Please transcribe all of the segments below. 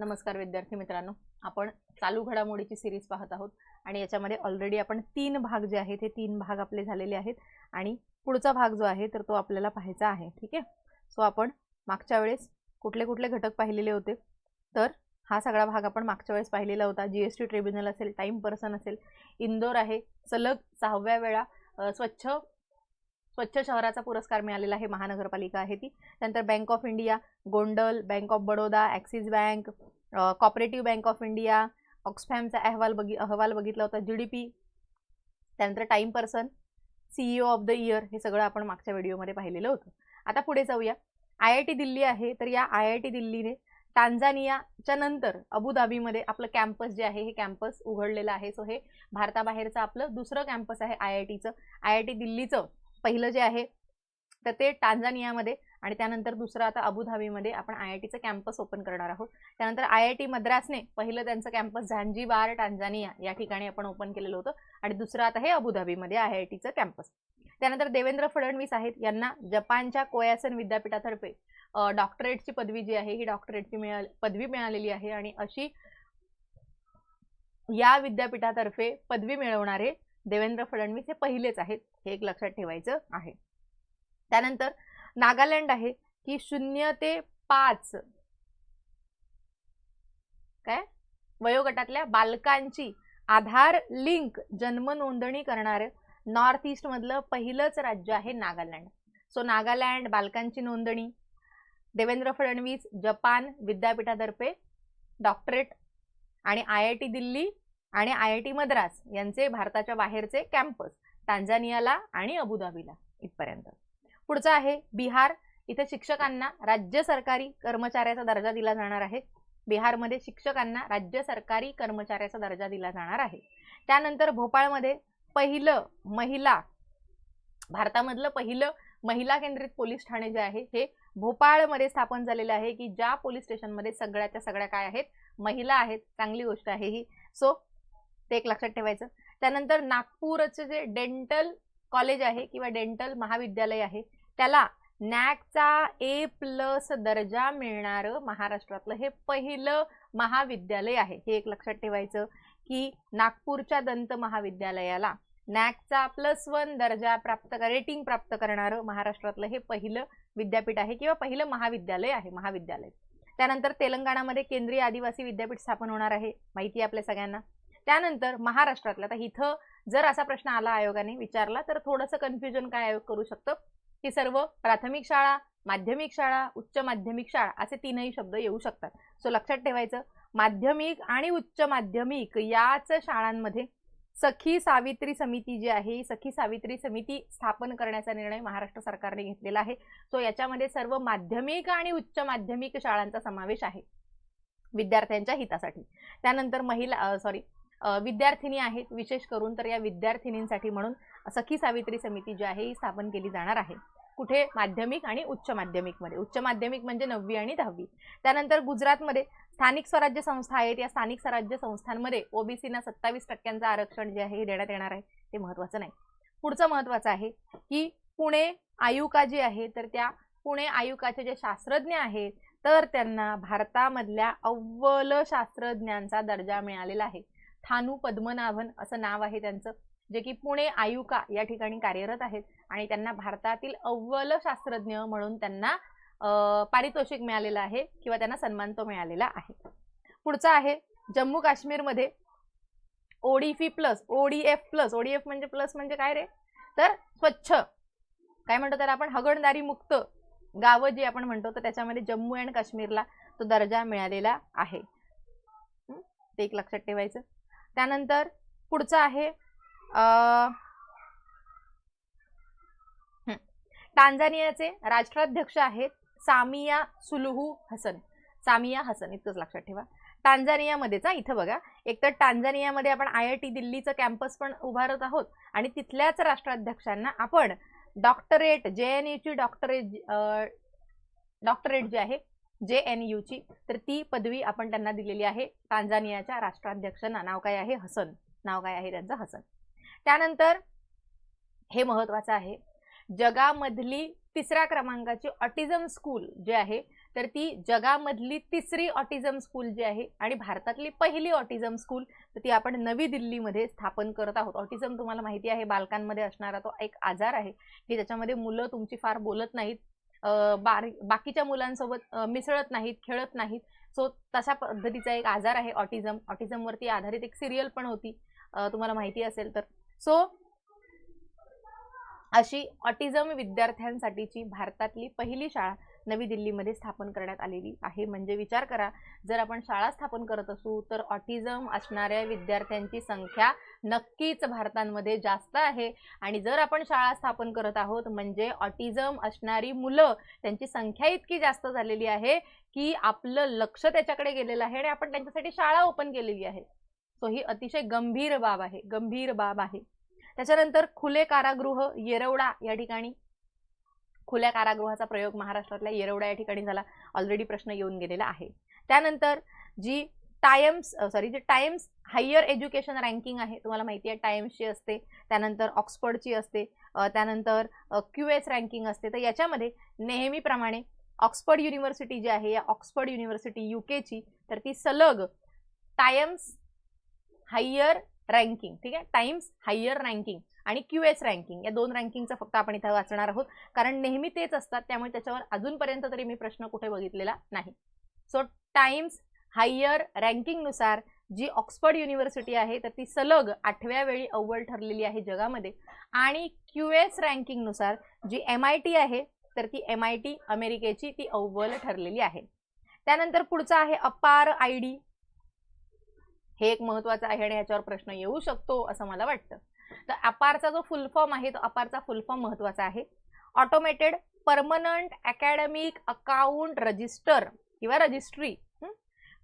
नमस्कार विद्यार्थी मित्रांनो. आपण चालू घडामोडीची सिरीज पाहत आहोत आणि याच्यामध्ये ऑलरेडी आपण तीन भाग जे आहेत हे तीन भाग आपले झालेले आहेत आणि पुढचा भाग जो आहे तर तो आपल्याला पाहायचा आहे ठीक आहे? सो आपण मागच्या वेळेस कुठले कुठले घटक पाहिलेले होते? तर हा सगळा भाग आपण मागच्या वेळेस पाहिलेला होता. जी एस टी ट्रिब्युनल असेल टाईम पर्सन असेल इंदोर आहे. सलग सहाव्या वेळा स्वच्छ स्वच्छ शहराचा पुरस्कार मिळालेला आहे महानगरपालिका आहे ती. त्यानंतर Bank of India Gondal bank of Baroda Axis bank cooperative bank of India ऑक्सफॅमचा अहवाल बघि अहवाल बघितला होता जी डी पी त्यानंतर Time person CEO of the year हे सगळं आपण मागच्या व्हिडिओमध्ये पाहिलेलं होतं. आता पुढे जाऊया. आय आय टी दिल्ली आहे तर या आय आय टी दिल्लीने टांझानियाच्या नंतर अबुधाबीमध्ये आपलं कॅम्पस जे आहे हे कॅम्पस उघडलेलं आहे. सो हे भारताबाहेरचं आपलं दुसरं कॅम्पस आहे आय आय टीचं आय आय टी दिल्लीचं पहिलं जे आहे तर ते टांझानियामध्ये आणि त्यानंतर दुसरं आता अबुधाबीमध्ये आपण आय आय टीचं कॅम्पस ओपन करणार आहोत. त्यानंतर आय आय टी मद्रासने पहिलं त्यांचं कॅम्पस झांजीबार टांझानिया या ठिकाणी आपण ओपन केलेलं होतं आणि दुसरं आता हे अबुधाबीमध्ये आय आय टीचं कॅम्पस. त्यानंतर देवेंद्र फडणवीस आहेत यांना जपानच्या कोयासन विद्यापीठातर्फे डॉक्टरेटची पदवी जी आहे ही डॉक्टरेटची मिळा पदवी मिळालेली आहे आणि अशी या विद्यापीठातर्फे पदवी मिळवणारे देवेंद्र फडणवीस हे पहिलेच आहेत हे एक लक्षात ठेवायचं आहे. त्यानंतर नागालँड आहे की शून्य ते पाच काय? वयोगटातल्या बालकांची आधार लिंक जन्म नोंदणी करणारं नॉर्थ ईस्ट मधलं पहिलंच राज्य आहे नागालँड. सो नागालँड बालकांची नोंदणी देवेंद्र फडणवीस जपान विद्यापीठातर्फे डॉक्टरेट आणि आय आय टी दिल्ली आणि आय आय टी मद्रास यांचे भारताच्या बाहेरचे कॅम्पस टांझानियाला आणि अबुधाबीला इथपर्यंत. पुढचं आहे बिहार. इथे शिक्षकांना राज्य सरकारी कर्मचाऱ्याचा दर्जा दिला जाणार आहे. बिहारमध्ये शिक्षकांना राज्य सरकारी कर्मचाऱ्याचा दर्जा दिला जाणार आहे. त्यानंतर भोपाळमध्ये पहिलं महिला भारतामधलं पहिलं महिला केंद्रित पोलीस ठाणे जे आहे हे भोपाळमध्ये स्थापन झालेलं आहे की ज्या पोलीस स्टेशनमध्ये सगळ्याच्या सगळ्या काय आहेत? महिला आहेत. चांगली गोष्ट आहे ही. सो ते एक लक्षात ठेवायचं. त्यानंतर नागपूरचं जे डेंटल कॉलेज आहे किंवा डेंटल महाविद्यालय आहे त्याला नॅकचा ए प्लस दर्जा मिळणारं महाराष्ट्रातलं हे पहिलं महाविद्यालय आहे. हे एक लक्षात ठेवायचं की नागपूरच्या दंत महाविद्यालयाला नॅकचा प्लस वन दर्जा प्राप्त रेटिंग प्राप्त करणारं महाराष्ट्रातलं हे पहिलं विद्यापीठ आहे किंवा पहिलं महाविद्यालय आहे महाविद्यालय. त्यानंतर तेलंगणामध्ये केंद्रीय आदिवासी विद्यापीठ स्थापन होणार आहे. माहिती आहे आपल्या सगळ्यांना? त्यानंतर महाराष्ट्रातलं आता इथं जर असा प्रश्न आला आयोगाने विचारला तर थोडंसं कन्फ्युजन काय आयोग करू शकतं? की सर्व प्राथमिक शाळा माध्यमिक शाळा उच्च माध्यमिक शाळा असे तीनही शब्द येऊ शकतात. सो लक्षात ठेवायचं माध्यमिक आणि उच्च माध्यमिक याच शाळांमध्ये सखी सावित्री समिती जी आहे ही सखी सावित्री समिती स्थापन करण्याचा निर्णय महाराष्ट्र सरकारने घेतलेला आहे. सो याच्यामध्ये सर्व माध्यमिक आणि उच्च माध्यमिक शाळांचा समावेश आहे विद्यार्थ्यांच्या हितासाठी. त्यानंतर महिला सॉरी विद्यार्थिनी आहेत. विशेष करून तर या विद्यार्थिनींसाठी म्हणून सखी सावित्री समिती जी आहे ही स्थापन केली जाणार आहे. कुठे? माध्यमिक आणि उच्च माध्यमिकमध्ये. उच्च माध्यमिक म्हणजे नववी आणि दहावी. त्यानंतर गुजरातमध्ये स्थानिक स्वराज्य संस्था आहेत. या स्थानिक स्वराज्य संस्थांमध्ये ओबीसीना सत्तावीस टक्क्यांचं आरक्षण जे आहे हे देण्यात येणार आहे. ते महत्त्वाचं नाही. पुढचं महत्त्वाचं आहे की पुणे आयुका जी आहे तर त्या पुणे आयुकाचे जे शास्त्रज्ञ आहेत तर त्यांना भारतामधल्या अव्वल शास्त्रज्ञांचा दर्जा मिळालेला आहे. थानू पद्मनाभन असं नाव आहे त्यांचं जे की पुणे आयुका या ठिकाणी कार्यरत आहेत. आणि त्यांना भारतातील अव्वल शास्त्रज्ञ म्हणून त्यांना पारितोषिक मिळालेलं आहे किंवा त्यांना सन्मान तो मिळालेला आहे. पुढचा आहे जम्मू काश्मीरमध्ये ODF plus ODF plus. ODF म्हणजे प्लस म्हणजे काय रे? तर स्वच्छ. काय म्हणतो? तर आपण हगणदारी मुक्त गावं जी आपण म्हणतो तर त्याच्यामध्ये जम्मू अँड काश्मीरला तो दर्जा मिळालेला आहे. ते एक लक्षात ठेवायचं. त्यानंतर पुढचं आहे टांझानियाचे राष्ट्राध्यक्ष आहेत Samia Suluhu Hassan. Samia Hassan इतकंच लक्षात ठेवा. टांझानियामध्येच जा इथं बघा. एक तर टांझानियामध्ये आपण आय आय टी दिल्लीचं कॅम्पस पण उभारत आहोत आणि तिथल्याच राष्ट्राध्यक्षांना आपण डॉक्टरेट जे एन यूची डॉक्टरेट डॉक्टरेट जे आहे जे एन यूची तर ती पदवी आपण त्यांना दिलेली आहे टांझानियाच्या राष्ट्राध्यक्षांना. नाव काय आहे? हसन. नाव काय आहे त्यांचं? हसन. त्यानंतर हे महत्वाचं आहे जगामधली तिसऱ्या क्रमांकाची ऑटिझम स्कूल जे आहे तर ती जगामधली तिसरी ऑटिझम स्कूल जी आहे आणि भारतातली पहिली ऑटिझम स्कूल तर ती आपण नवी दिल्लीमध्ये स्थापन करत आहोत. ऑटिझम तुम्हाला माहिती आहे बालकांमध्ये असणारा तो एक आजार आहे. की ज्याच्यामध्ये मुलं तुमची फार बोलत नाहीत बाकीच्या मुलांसोबत मिसळत नाहीत खेळत नाहीत. सो तशा पद्धतीचा एक आजार आहे ऑटिझम. ऑटिझमवरती आधारित एक सिरियल पण होती. तुम्हाला माहिती असेल तर. सो अशी ऑटिझम विद्यार्थ्यांसाठीची भारतातली पहिली शाळा नवी दिल्लीमध्ये स्थापन करण्यात आलेली आहे. म्हणजे विचार करा जर आपण शाळा स्थापन करत असू तर ऑटिझम असणाऱ्या विद्यार्थ्यांची संख्या नक्कीच भारतामध्ये जास्त आहे. आणि जर आपण शाळा स्थापन करत आहोत म्हणजे ऑटिझम असणारी मुलं त्यांची संख्या इतकी जास्त झालेली आहे की आपलं लक्ष त्याच्याकडे गेलेलं आहे आणि आपण त्यांच्यासाठी शाळा ओपन केलेली आहे. सो ही अतिशय गंभीर बाब आहे गंभीर बाब आहे. त्याच्यानंतर खुले कारागृह येरवडा या ठिकाणी. खुल्या कारागृहाचा प्रयोग महाराष्ट्रातल्या येरवडा या ठिकाणी झाला. ऑलरेडी प्रश्न येऊन गेलेला आहे. त्यानंतर जी टायम्स सॉरी जी टाइम्स हायर एज्युकेशन रँकिंग आहे तुम्हाला माहिती आहे टाइम्सची असते त्यानंतर ऑक्सफर्डची असते त्यानंतर क्यू एस रँकिंग असते. तर याच्यामध्ये नेहमीप्रमाणे ऑक्सफर्ड युनिव्हर्सिटी जी आहे या ऑक्सफर्ड युनिव्हर्सिटी युकेची तर ती सलग टायम्स हायर रँकिंग ठीक आहे? टाइम्स हायर रँकिंग आणि क्यू एस रँकिंग या दोन रँकिंगचं फक्त आपण इथं वाचणार आहोत. कारण नेहमी तेच असतात त्यामुळे त्याच्यावर अजूनपर्यंत तरी मी प्रश्न कुठे बघितलेला नाही. सो टाइम्स हायर रँकिंगनुसार जी ऑक्सफर्ड युनिव्हर्सिटी आहे तर ती सलग आठव्या वेळी अव्वल ठरलेली आहे जगामध्ये. आणि क्यू एस रँकिंगनुसार जी एम आय टी आहे तर ती एम आय टी अमेरिकेची ती अव्वल ठरलेली आहे. त्यानंतर पुढचा आहे अपार आय डी हे एक महत्वाचं आहे आणि याच्यावर प्रश्न येऊ शकतो असं मला वाटतं. तर अपारचा जो फुल फॉर्म आहे तो अपारचा फुल फॉर्म महत्त्वाचा आहे. Automated permanent academic account register किंवा registry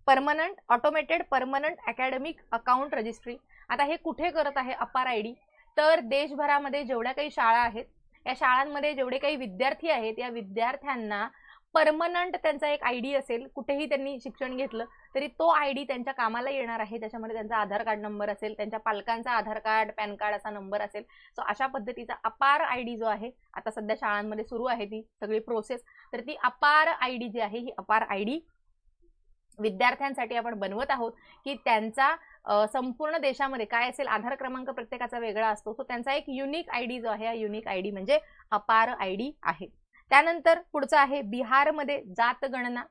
permanent automated permanent academic account registry आता हे कुठे करत आहे अपार आय डी तर देशभरामध्ये जेवढ्या काही शाळा आहेत या शाळांमध्ये जेवढे काही विद्यार्थी आहेत या विद्यार्थ्यांना परमनंट त्यांचा एक आय डी असेल कुठेही त्यांनी शिक्षण घेतलं तरी तो आय डी त्यांच्या कामाला येणार आहे. त्याच्यामध्ये त्यांचा आधार कार्ड नंबर असेल त्यांच्या पालकांचा आधार कार्ड पॅन कार्ड असा नंबर असेल. सो अशा पद्धतीचा अपार आय डी जो आहे आता सध्या शाळांमध्ये सुरू आहे ती सगळी प्रोसेस तर ती अपार आय डी जी आहे ही अपार आय डी विद्यार्थ्यांसाठी आपण बनवत आहोत की त्यांचा संपूर्ण देशामध्ये काय असेल आधार क्रमांक प्रत्येकाचा वेगळा असतो. सो त्यांचा एक युनिक आय डी जो आहे हा युनिक आय डी म्हणजे अपार आय डी आहे. त्यानंतर पुढचं आहे बिहारमध्ये जात गणना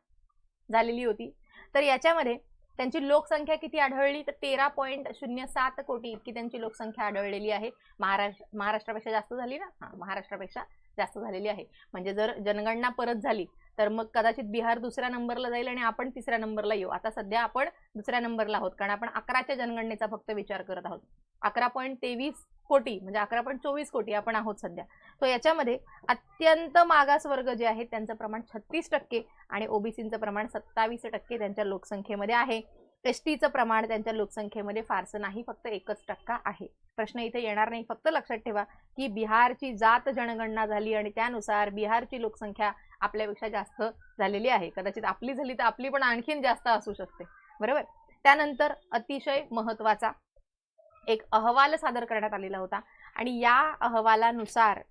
झालेली होती. तर याच्यामध्ये त्यांची लोकसंख्या किती आढळली? तर तेरा पॉईंट शून्य सात कोटी इतकी त्यांची लोकसंख्या आढळलेली आहे. महाराष्ट्र महाराष्ट्रापेक्षा जास्त झाली ना? हां महाराष्ट्रापेक्षा जास्त झालेली आहे. म्हणजे जर जनगणना परत झाली तर मग कदाचित बिहार दुसऱ्या नंबरला जाईल आणि आपण तिसऱ्या नंबरला येऊ. आता सध्या आपण दुसऱ्या नंबरला आहोत कारण आपण अकराच्या जनगणनेचा फक्त विचार करत आहोत. अकरा पॉईंट तेवीस कोटी म्हणजे अकरा पॉईंट चोवीस कोटी आपण आहोत सध्या. तो याच्यामध्ये अत्यंत मागास वर्ग जे आहेत त्यांचं प्रमाण छत्तीस टक्के आणि ओबीसीचं प्रमाण सत्तावीस टक्के त्यांच्या लोकसंख्येमध्ये आहे. एस टीचं प्रमाण त्यांच्या लोकसंख्येमध्ये फारसं नाही फक्त एकच टक्का आहे. प्रश्न इथे येणार नाही फक्त लक्षात ठेवा की बिहारची जात जनगणना झाली आणि त्यानुसार बिहारची लोकसंख्या आपल्यापेक्षा जास्त झालेली आहे. कदाचित आपली झाली तर आपली पण आणखीन जास्त असू शकते. बरोबर? त्यानंतर अतिशय महत्त्वाचा एक अहवाल सादर करण्यात आलेला होता. आणि या अहवालानुसार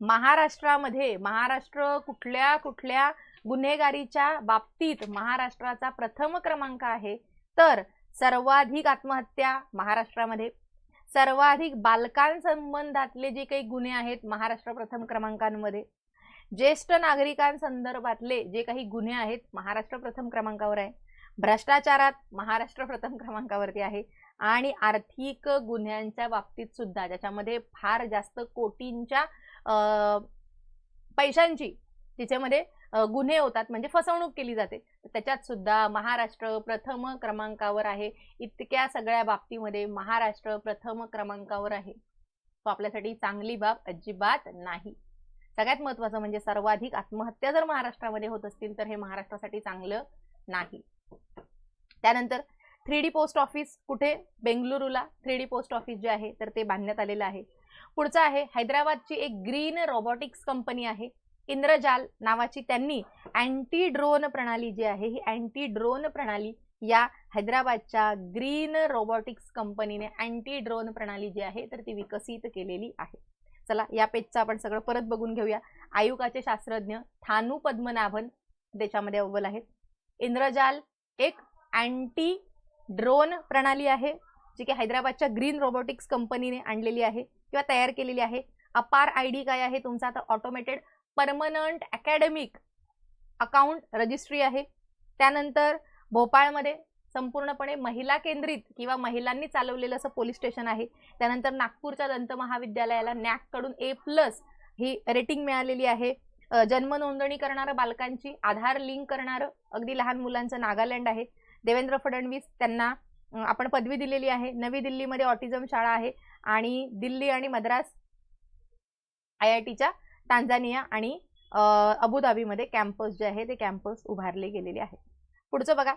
महाराष्ट्रामध्ये महाराष्ट्र कुठल्या कुठल्या गुन्हेगारीच्या बाबतीत महाराष्ट्राचा प्रथम क्रमांक आहे तर सर्वाधिक आत्महत्या महाराष्ट्रामध्ये सर्वाधिक बालकांसंबंधातले जे काही गुन्हे आहेत महाराष्ट्र प्रथम क्रमांकांमध्ये ज्येष्ठ नागरिकांसंदर्भातले जे काही गुन्हे आहेत महाराष्ट्र प्रथम क्रमांकावर आहे भ्रष्टाचारात महाराष्ट्र प्रथम क्रमांकावरती आहे आणि आर्थिक गुन्ह्यांच्या बाबतीत सुद्धा ज्याच्यामध्ये फार जास्त कोटींच्या अं, पैशांची तिच्यामध्ये गुन्हे होतात म्हणजे फसवणूक केली जाते. त्याच्यात सुद्धा महाराष्ट्र प्रथम क्रमांकावर आहे. इतक्या सगळ्या बाबतीमध्ये महाराष्ट्र प्रथम क्रमांकावर आहे. तो आपल्यासाठी चांगली बाब अजिबात नाही. सगळ्यात महत्वाचं म्हणजे सर्वाधिक आत्महत्या जर महाराष्ट्रामध्ये होत असतील तर हे महाराष्ट्रासाठी चांगलं नाही. त्यानंतर थ्री डी पोस्ट ऑफिस कुठे? बेंगलुरूला. थ्री डी पोस्ट ऑफिस जे आहे तर ते बांधण्यात आलेलं आहे. पुढचं आहे हैदराबादची एक ग्रीन रोबोटिक्स कंपनी आहे. इंद्रजाल नावाची त्यांनी अँटी ड्रोन प्रणाली जी आहे ही अँटी ड्रोन प्रणाली या हैदराबादच्या ग्रीन रोबोटिक्स कंपनीने अँटी ड्रोन प्रणाली जी आहे तर ती विकसित केलेली आहे. चला या पेजचं आपण सगळं परत बघून घेऊया. आयुकाचे शास्त्रज्ञ थानू पद्मनाभन देशामध्ये अव्वल आहेत. इंद्रजाल एक अँटी ड्रोन प्रणाली आहे जी की हैदराबादच्या ग्रीन रोबोटिक्स कंपनीने आणलेली आहे किंवा तयार केलेली आहे. अपार आय डी काय आहे? तुमचा आता automated permanent academic account registry आहे. त्यानंतर भोपाळमध्ये संपूर्णपणे महिला केंद्रित किंवा महिलांनी चालवलेलं असं पोलीस स्टेशन आहे. त्यानंतर नागपूरच्या दंत महाविद्यालयाला नॅककडून ए प्लस ही रेटिंग मिळालेली आहे. जन्म नोंदणी करणारं बालकांची आधार लिंक करणारं अगदी लहान मुलांचं नागालँड आहे. देवेंद्र फडणवीस त्यांना आपण पदवी दिलेली आहे. नवी दिल्लीमध्ये ऑटिझम शाळा आहे आणि दिल्ली आणि मद्रास आय आय टीच्या टांझानिया आणि अबुधाबीमध्ये कॅम्पस जे आहे ते कॅम्पस उभारले गेलेले आहे. पुढचं बघा.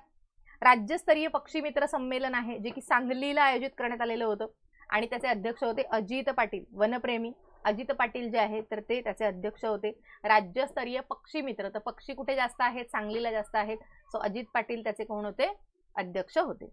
राज्यस्तरीय पक्षी मित्र संमेलन आहे जे की सांगलीला आयोजित करण्यात आलेलं होतं आणि त्याचे अध्यक्ष होते अजित पाटील वनप्रेमी. अजित पाटील जे आहेत तर ते त्याचे अध्यक्ष होते. राज्यस्तरीय पक्षी मित्र तर पक्षी कुठे जास्त आहेत सांगलीला जास्त आहेत? सो अजित पाटील त्याचे कोण होते? अध्यक्ष होते.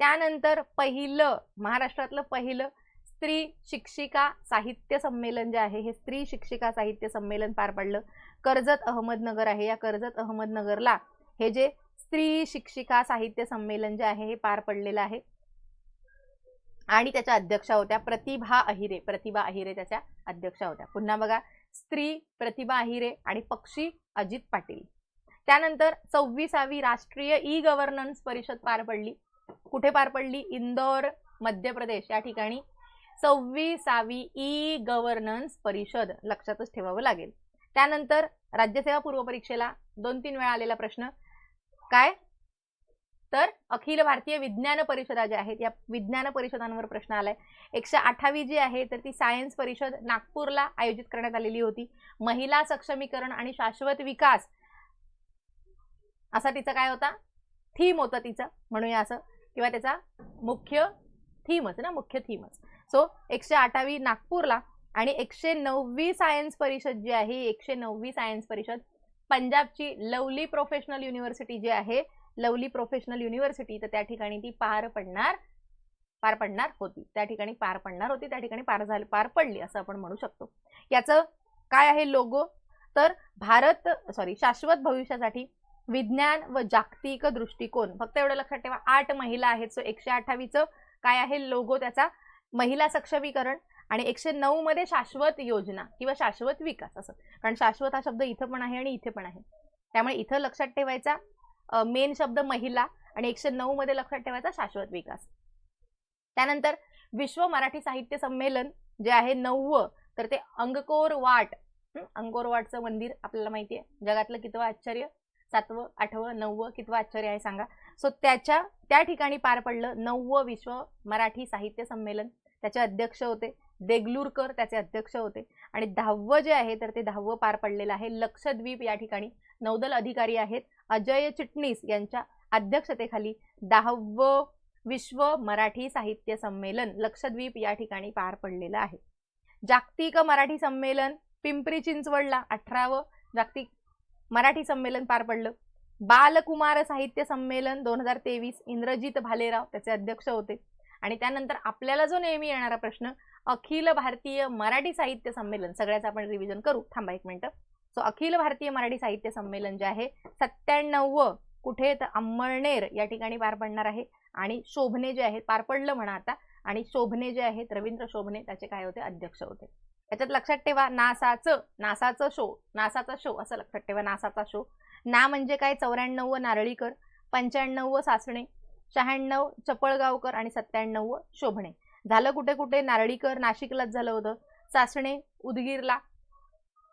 त्यानंतर पहिलं महाराष्ट्रातलं पहिलं स्त्री शिक्षिका साहित्य संमेलन जे आहे हे स्त्री शिक्षिका साहित्य संमेलन पार पडलं. कर्जत अहमदनगर आहे. या कर्जत अहमदनगरला हे जे स्त्री शिक्षिका साहित्य संमेलन जे आहे हे पार पडलेलं आहे. आणि त्याच्या अध्यक्षा होत्या प्रतिभा अहिरे. प्रतिभा अहिरे त्याच्या अध्यक्षा होत्या. पुन्हा बघा स्त्री प्रतिभा अहिरे आणि पक्षी अजित पाटील. त्यानंतर सव्वीसावी राष्ट्रीय ई गव्हर्नन्स परिषद पार पडली. कुठे पार पडली? इंदोर मध्य प्रदेश. या ठिकाणी सव्वीसावी ई गव्हर्नन्स परिषद लक्षातच ठेवावं लागेल. त्यानंतर राज्यसेवा पूर्व परीक्षेला दोन तीन वेळा आलेला प्रश्न काय? तर अखिल भारतीय विज्ञान परिषदा ज्या आहेत या विज्ञान परिषदांवर प्रश्न आलाय. एकशे अठ्ठावी जी आहे तर ती सायन्स परिषद नागपूरला आयोजित करण्यात आलेली होती. महिला सक्षमीकरण आणि शाश्वत विकास असा तिचा काय होता? थीम होतं तिचं. म्हणूया असं. किंवा त्याचा मुख्य थीमच ना? मुख्य थीमच. सो एकशे अठ्ठावी नागपूरला आणि एकशे नववी सायन्स परिषद जी आहे एकशे नववी सायन्स परिषद पंजाबची लवली प्रोफेशनल युनिव्हर्सिटी जी आहे लवली प्रोफेशनल युनिव्हर्सिटी तर त्या ठिकाणी ती पार पडणार पार पडणार होती. त्या ठिकाणी पार पडणार होती त्या ठिकाणी पार झाली पार पडली असं आपण म्हणू शकतो. याचं काय आहे लोगो तर भारत सॉरी शाश्वत भविष्यासाठी विज्ञान व जागतिक दृष्टिकोन. फक्त एवढं लक्षात ठेवा आठ महिला आहेत. सो एकशे अठ्ठावीचं काय आहे लोगो त्याचा महिला सक्षमीकरण आणि एकशे नऊ मध्ये शाश्वत योजना किंवा शाश्वत विकास असं. कारण शाश्वत हा शब्द इथं पण आहे आणि इथे पण आहे. त्यामुळे इथं लक्षात ठेवायचा. मेन शब्द महिला आणि एकशे नऊ मध्ये लक्षात ठेवायचा शाश्वत विकास. त्यानंतर विश्व मराठी साहित्य संमेलन जे आहे नववं तर ते अंगकोर वाट अंगकोर वाटचं मंदिर आपल्याला माहिती आहे जगातलं कितवं आश्चर्य? सातवं आठवं नववं कितवं आश्चर्य आहे सांगा. सो त्याच्या त्या ठिकाणी पार पडलं नववं विश्व मराठी साहित्य संमेलन. त्याचे अध्यक्ष होते देगलूरकर त्याचे अध्यक्ष होते. आणि दहावं जे आहे तर ते दहावं पार पडलेलं आहे लक्षद्वीप या ठिकाणी. नौदल अधिकारी आहेत. अजय चिटणीस यांच्या अध्यक्षतेखाली दहावं विश्व मराठी साहित्य संमेलन लक्षद्वीप या ठिकाणी पार पडलेलं आहे. जागतिक मराठी संमेलन पिंपरी चिंचवडला अठरावं जागतिक मराठी संमेलन पार पडलं. बालकुमार साहित्य संमेलन दोन हजार तेवीस इंद्रजित भालेराव त्याचे अध्यक्ष होते. आणि त्यानंतर आपल्याला जो नेहमी येणारा प्रश्न अखिल भारतीय मराठी साहित्य संमेलन सगळ्याचं आपण रिव्हिजन करू. थांबा एक मिनटं. सो अखिल भारतीय मराठी साहित्य संमेलन जे आहे सत्त्याण्णव कुठे तर अंमळनेर या ठिकाणी पार पडणार आहे. आणि शोभने जे आहेत पार पडलं म्हणा आता आणि शोभने जे आहेत रवींद्र शोभने त्याचे काय होते अध्यक्ष होते. याच्यात लक्षात ठेवा नासाचं नासाचं शो नासाचा शो असं लक्षात ठेवा नासाचा शो. ना म्हणजे काय चौऱ्याण्णव नारळीकर पंच्याण्णव सासणे शहाण्णव चपळगावकर आणि सत्त्याण्णव शोभणे. झालं कुठे कुठे नारळीकर नाशिकलाच झालं होतं. सासणे उदगीरला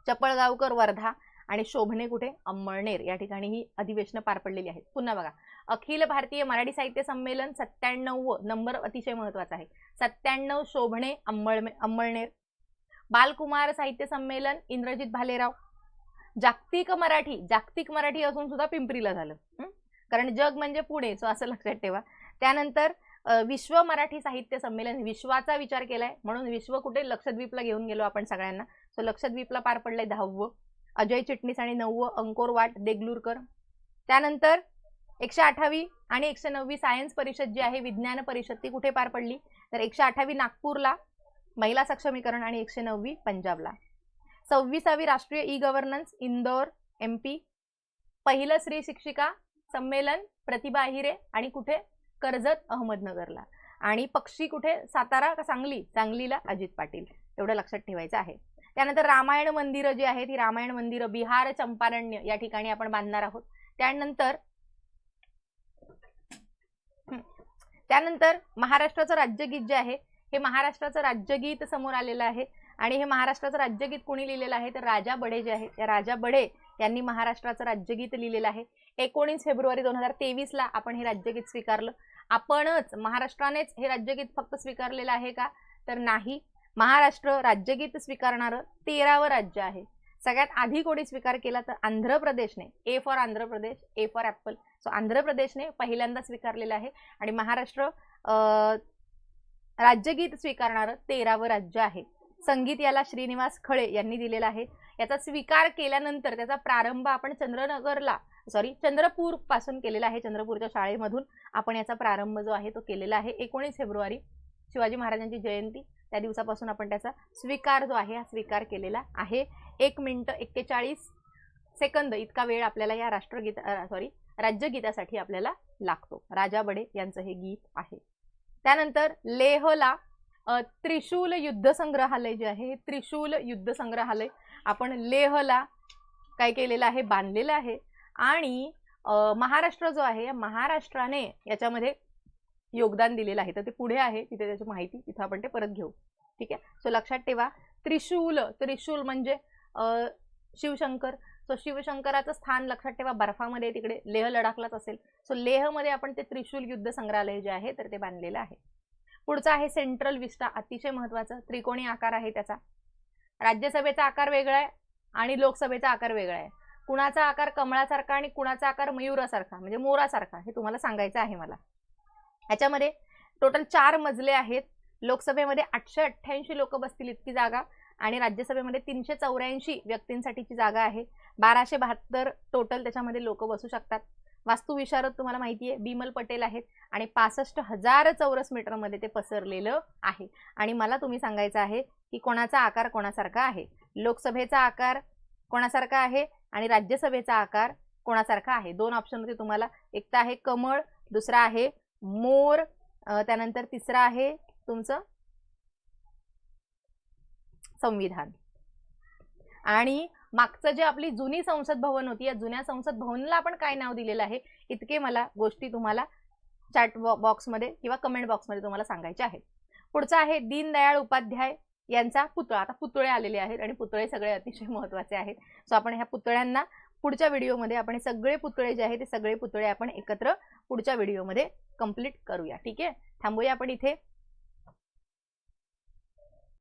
चपळगावकर वर्धा आणि शोभणे कुठे? अंमळनेर. या ठिकाणी ही अधिवेशनं पार पडलेली आहेत. पुन्हा बघा. अखिल भारतीय मराठी साहित्य संमेलन सत्त्याण्णव नंबर अतिशय महत्त्वाचा आहे. सत्त्याण्णव शोभणे अंमळ अंमळनेर. बालकुमार साहित्य संमेलन इंद्रजित भालेराव. जागतिक मराठी जागतिक मराठी असून सुद्धा पिंपरीला झालं. कारण जग म्हणजे पुणे सो असं लक्षात ठेवा. त्यानंतर विश्व मराठी साहित्य संमेलन विश्वाचा विचार केलाय. म्हणून विश्व कुठे? लक्षद्वीपला घेऊन गेलो आपण सगळ्यांना. सो लक्षद्वीपला पार पडलंय दहावं. अजय चिटणीस आणि नववं अंकोर वाट देगलूरकर. त्यानंतर एकशे अठ्ठावी आणि एकशे नववी सायन्स परिषद जी आहे विज्ञान परिषद ती कुठे पार पडली? तर एकशे अठ्ठावी नागपूरला महिला सक्षमीकरण आणि एकशे नववी पंजाबला. सव्वीसावी राष्ट्रीय E governance Indore M P पहिलं स्त्री शिक्षिका संमेलन प्रतिभा अहिरे आणि कुठे? कर्जत अहमदनगरला. आणि पक्षी कुठे? सातारा का सांगली? सांगलीला अजित पाटील. एवढं लक्षात ठेवायचं आहे. त्यानंतर रामायण मंदिरं जी आहेत ही रामायण मंदिरं बिहार चंपारण्य या ठिकाणी आपण बांधणार आहोत. त्यानंतर त्यानंतर महाराष्ट्राचं राज्यगीत जे आहे हे महाराष्ट्राचं राज्यगीत समोर आलेलं आहे आणि हे महाराष्ट्राचं राज्यगीत कोणी लिहिलेलं आहे तर राजा बढे जे आहे या राजा बढे यांनी महाराष्ट्राचं राज्यगीत लिहिलेलं आहे. एकोणीस फेब्रुवारी दोन हजार तेवीसला आपण हे राज्यगीत स्वीकारलं. आपणच महाराष्ट्रानेच हे राज्यगीत फक्त स्वीकारलेलं आहे का? तर नाही. महाराष्ट्र राज्यगीत स्वीकारणारं तेरावं राज्य आहे. सगळ्यात आधी कोणी स्वीकार केला तर Andhra प्रदेशने A for Andhra Pradesh A for apple so Andhra प्रदेशने पहिल्यांदा स्वीकारलेलं आहे. आणि महाराष्ट्र राज्यगीत स्वीकारणारं तेरावं राज्य आहे. संगीत याला श्रीनिवास खळे यांनी दिलेला आहे. याचा स्वीकार केल्यानंतर त्याचा प्रारंभ आपण चंद्रनगरला सॉरी चंद्रपूरपासून केलेला आहे चंद्रपूरच्या शाळेमधून. आपण याचा प्रारंभ जो आहे तो केलेला आहे एकोणीस फेब्रुवारी. शिवाजी महाराजांची जयंती. त्या दिवसापासून आपण त्याचा स्वीकार जो आहे हा स्वीकार केलेला आहे. एक मिनटं एक्केचाळीस सेकंद इतका वेळ आपल्याला या राष्ट्रगीत सॉरी राज्यगीतासाठी आपल्याला लागतो. राजा बडे यांचं हे गीत आहे. त्यानंतर लेहला त्रिशूल युद्ध संग्रहालय जे आहे हे त्रिशूल युद्ध संग्रहालय आपण लेहला काय केलेलं आहे बांधलेलं आहे. आणि महाराष्ट्र जो आहे महाराष्ट्राने याच्यामध्ये योगदान दिलेलं आहे. तर ते पुढे आहे. तिथे त्याची माहिती तिथं आपण ते परत घेऊ. ठीक आहे? सो लक्षात ठेवा. त्रिशूल त्रिशूल म्हणजे शिवशंकर. सो शिवशंकराचं स्थान लक्षात ठेवा. बर्फामध्ये तिकडे लेह लडाखलाच असेल. सो लेहमध्ये आपण ते त्रिशूल युद्ध संग्रहालय जे आहे तर ते बांधलेलं आहे. पुढचं आहे सेंट्रल विस्टा. अतिशय महत्वाचं त्रिकोणी आकार आहे त्याचा. राज्यसभेचा आकार वेगळा आहे आणि लोकसभेचा आकार वेगळा आहे. कुणाचा आकार कमळासारखा आणि कुणाचा आकार मयुरासारखा म्हणजे मोरासारखा हे तुम्हाला सांगायचं आहे मला. ह्याच्यामध्ये टोटल चार मजले आहेत. लोकसभेमध्ये आठशे अठ्ठ्याऐंशी लोक बसतील इतकी जागा आणि राज्यसभेमध्ये तीनशे चौऱ्याऐंशी व्यक्तींसाठीची जागा आहे. बाराशे बहात्तर टोटल त्याच्यामध्ये लोक बसू शकतात. वास्तुविशारद तुम्हाला माहिती आहे बिमल पटेल आहेत आणि पासष्ट हजार चौरस मीटरमध्ये ते पसरलेलं आहे. आणि मला तुम्ही सांगायचं आहे की कोणाचा आकार कोणासारखा आहे? लोकसभेचा आकार कोणासारखा आहे आणि राज्यसभेचा आकार कोणासारखा आहे? दोन ऑप्शन होते तुम्हाला एक तर आहे कमळ दुसरा आहे मोर त्यानंतर तिसरा आहे तुमचं संविधान. आणि मागचं जे आपली जुनी संसद भवन होती या जुन्या संसद भवनला आपण काय नाव दिलेलं आहे इतके मला गोष्टी तुम्हाला चॅट बॉक्समध्ये किंवा कमेंट बॉक्समध्ये तुम्हाला सांगायचे आहेत. पुढचं आहे दीनदयाळ उपाध्याय यांचा पुतळा. आता पुतळे आलेले आहेत आणि पुतळे सगळे अतिशय महत्त्वाचे आहेत. सो आपण ह्या पुतळ्यांना पुढच्या व्हिडिओमध्ये आपण सगळे पुतळे जे आहेत ते सगळे पुतळे आपण एकत्र पुढच्या व्हिडिओमध्ये कंप्लीट करूया. ठीक आहे? थांबूया आपण इथे.